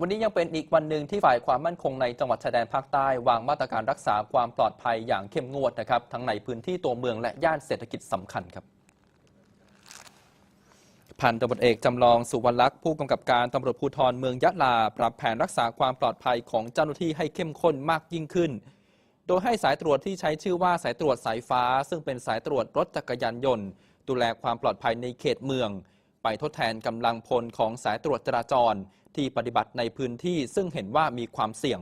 วันนี้ยังเป็นอีกวันหนึ่งที่ฝ่ายความมั่นคงในจังหวัดชายแดนภาคใต้ วางมาตรการรักษาความปลอดภัยอย่างเข้มงวดนะครับทั้งในพื้นที่ตัวเมืองและย่านเศรษฐกิจสำคัญครับพันตำรวจเอกจำลองสุวรรณลักษณ์ผู้กำกับการตำรวจภูธรเมืองยะลา ปรับแผนรักษาความปลอดภัยของเจ้าหน้าที่ให้เข้มข้นมากยิ่งขึ้น โดยให้สายตรวจที่ใช้ชื่อว่าสายตรวจสายฟ้า ซึ่งเป็นสายตรวจรถจักรยานยนต์ ดูแลความปลอดภัยในเขตเมือง ไปทดแทนกำลังพลของสายตรวจจราจรที่ปฏิบัติในพื้นที่ซึ่งเห็นว่ามีความเสี่ยง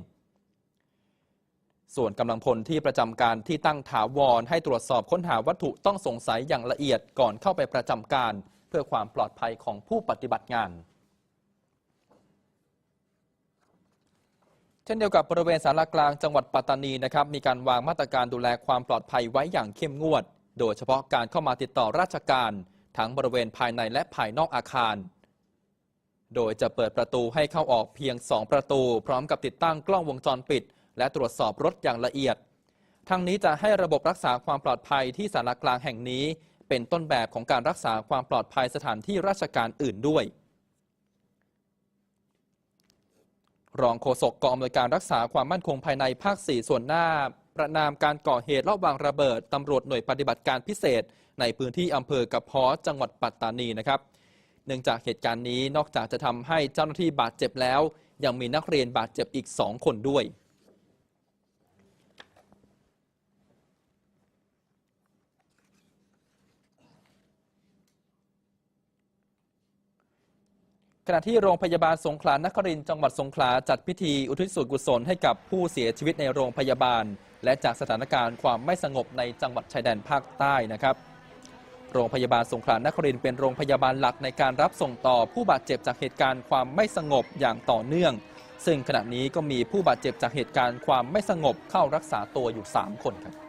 ส่วนกำลังพลที่ประจำการที่ตั้งถาวรให้ตรวจสอบค้นหาวัตถุต้องสงสัยอย่างละเอียดก่อนเข้าไปประจำการ เพื่อความปลอดภัยของผู้ปฏิบัติงานเช่นเดียวกับบริเวณสารกลางจังหวัดปัตตานีนะครับมีการวางมาตรการดูแลความปลอดภัยไว้อย่างเข้มงวด โดยเฉพาะการเข้ามาติดต่อราชการ ทั้งบริเวณภายในและภายนอกอาคาร โดยจะเปิดประตูให้เข้าออกเพียง 2 ประตู พร้อมกับติดตั้งกล้องวงจรปิด และตรวจสอบรถอย่างละเอียด ทั้งนี้จะให้ระบบรักษาความปลอดภัยที่สารกลางแห่งนี้ เป็นต้นแบบของการรักษาความปลอดภัยสถานที่ราชการอื่นด้วยรองโฆษกกองอำนวยการรักษาความมั่นคงภายในภาค 4 ส่วนหน้า ประนามการก่อเหตุรอบวางระเบิดตำรวจหน่วยปฏิบัติการพิเศษ ในพื้นที่อำเภอกระเพาะจังหวัดปัตตานีนะครับ เนื่องจากเหตุการณ์นี้นอกจากจะทำให้เจ้าหน้าที่บาดเจ็บแล้ว ยังมีนักเรียนบาดเจ็บอีก 2 คนด้วย ขณะที่โรงพยาบาลสงขลานครินทร์จังหวัดสงขลาจัดพิธีอุทิศส่วนกุศลให้กับผู้เสียชีวิตในโรงพยาบาล และจากสถานการณ์ความไม่สงบในจังหวัดชายแดนภาคใต้นะครับ โรงพยาบาลสงขลานครินทร์เป็นโรงพยาบาลหลักในการรับส่งต่อผู้บาดเจ็บจากเหตุการณ์ความไม่สงบอย่างต่อเนื่อง ซึ่งขณะนี้ก็มีผู้บาดเจ็บจากเหตุการณ์ความไม่สงบเข้ารักษาตัวอยู่ 3 คนครับ